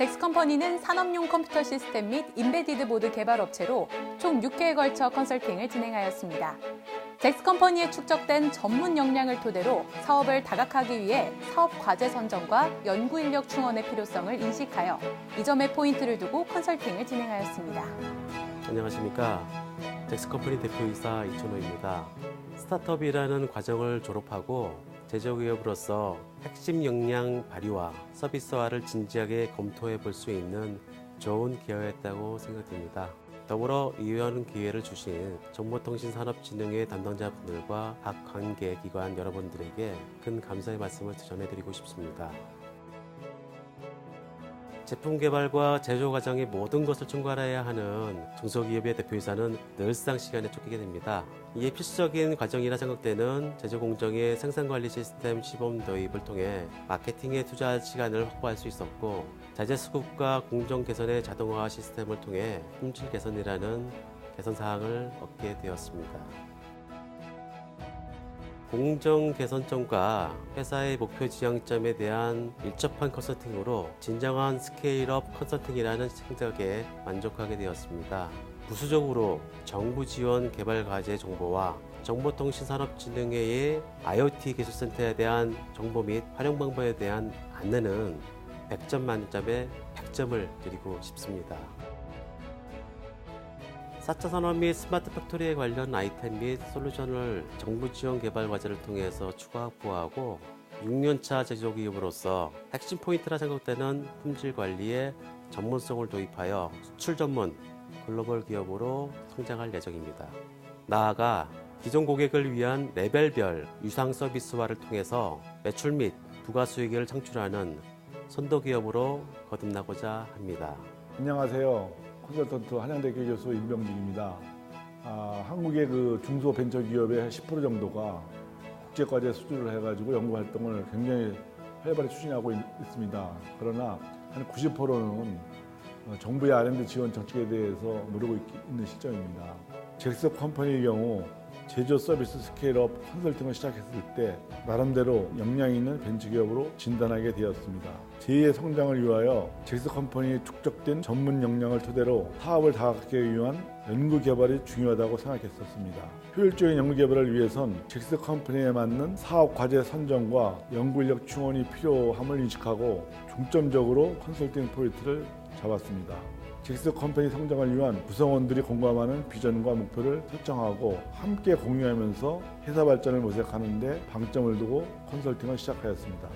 잭스컴퍼니는 산업용 컴퓨터 시스템 및 인베디드 보드 개발 업체로 총 6개에 걸쳐 컨설팅을 진행하였습니다. 잭스컴퍼니에 축적된 전문 역량을 토대로 사업을 다각하기 위해 사업 과제 선정과 연구 인력 충원의 필요성을 인식하여 이 점에 포인트를 두고 컨설팅을 진행하였습니다. 안녕하십니까. 잭스컴퍼니 대표이사 이춘호입니다. 스타트업이라는 과정을 졸업하고 제조기업으로서 핵심 역량 발휘와 서비스화를 진지하게 검토해 볼 수 있는 좋은 기회였다고 생각됩니다. 더불어 이런 기회를 주신 정보통신산업진흥회 담당자분들과 각 관계기관 여러분들에게 큰 감사의 말씀을 전해드리고 싶습니다. 제품 개발과 제조 과정의 모든 것을 총괄해야 하는 중소기업의 대표이사는 늘상 시간에 쫓기게 됩니다. 이에 필수적인 과정이라 생각되는 제조 공정의 생산 관리 시스템 시범 도입을 통해 마케팅에 투자할 시간을 확보할 수 있었고 자재 수급과 공정 개선의 자동화 시스템을 통해 품질 개선이라는 개선 사항을 얻게 되었습니다. 공정 개선점과 회사의 목표 지향점에 대한 일접한 컨설팅으로 진정한 스케일업 컨설팅이라는 생각에 만족하게 되었습니다. 부수적으로 정부 지원 개발 과제 정보와 정보통신산업진흥회의 IoT 기술센터에 대한 정보 및 활용 방법에 대한 안내는 100점 만점에 100점을 드리고 싶습니다. 4차 산업 및 스마트 팩토리에 관련 아이템 및 솔루션을 정부 지원 개발 과제를 통해서 추가 확보하고 6년차 제조 기업으로서 핵심 포인트라 생각되는 품질 관리에 전문성을 도입하여 수출 전문 글로벌 기업으로 성장할 예정입니다. 나아가 기존 고객을 위한 레벨별 유상 서비스화를 통해서 매출 및 부가 수익을 창출하는 선도 기업으로 거듭나고자 합니다. 안녕하세요. 컨설턴트 한양대교 교수 임병진입니다. 아, 한국의 그 중소 벤처 기업의 10% 정도가 국제 과제 수주를 해가지고 연구 활동을 굉장히 활발히 추진하고 있, 습니다 그러나 한 90%는 정부의 R&D 지원 정책에 대해서 모르고 있, 있는 시점입니다. 잭스 컴퍼니의 경우 제조 서비스 스케일업 컨설팅을 시작했을 때 나름대로 역량 있는 벤처기업으로 진단하게 되었습니다. 제2의 성장을 위하여 잭스 컴퍼니에 축적된 전문 역량을 토대로 사업을 다각하기 위한 연구 개발이 중요하다고 생각했었습니다. 효율적인 연구 개발을 위해선 잭스 컴퍼니에 맞는 사업 과제 선정과 연구 인력 충원이 필요함을 인식하고 중점적으로 컨설팅 포인트를 잡았습니다. 잭스 컴퍼니 성장을 위한 구성원들이 공감하는 비전과 목표를 설정하고 함께 공유하면서 회사 발전을 모색하는데 방점을 두고 컨설팅을 시작하였습니다.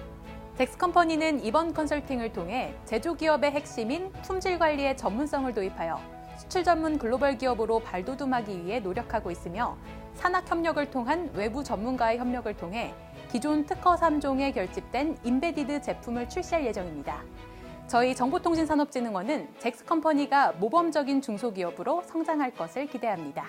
잭스컴퍼니는 이번 컨설팅을 통해 제조기업의 핵심인 품질 관리의 전문성을 도입하여 수출 전문 글로벌 기업으로 발돋움하기 위해 노력하고 있으며 산학 협력을 통한 외부 전문가의 협력을 통해 기존 특허 3종에 결집된 인베디드 제품을 출시할 예정입니다. 저희 정보통신산업진흥원은 잭스컴퍼니가 모범적인 중소기업으로 성장할 것을 기대합니다.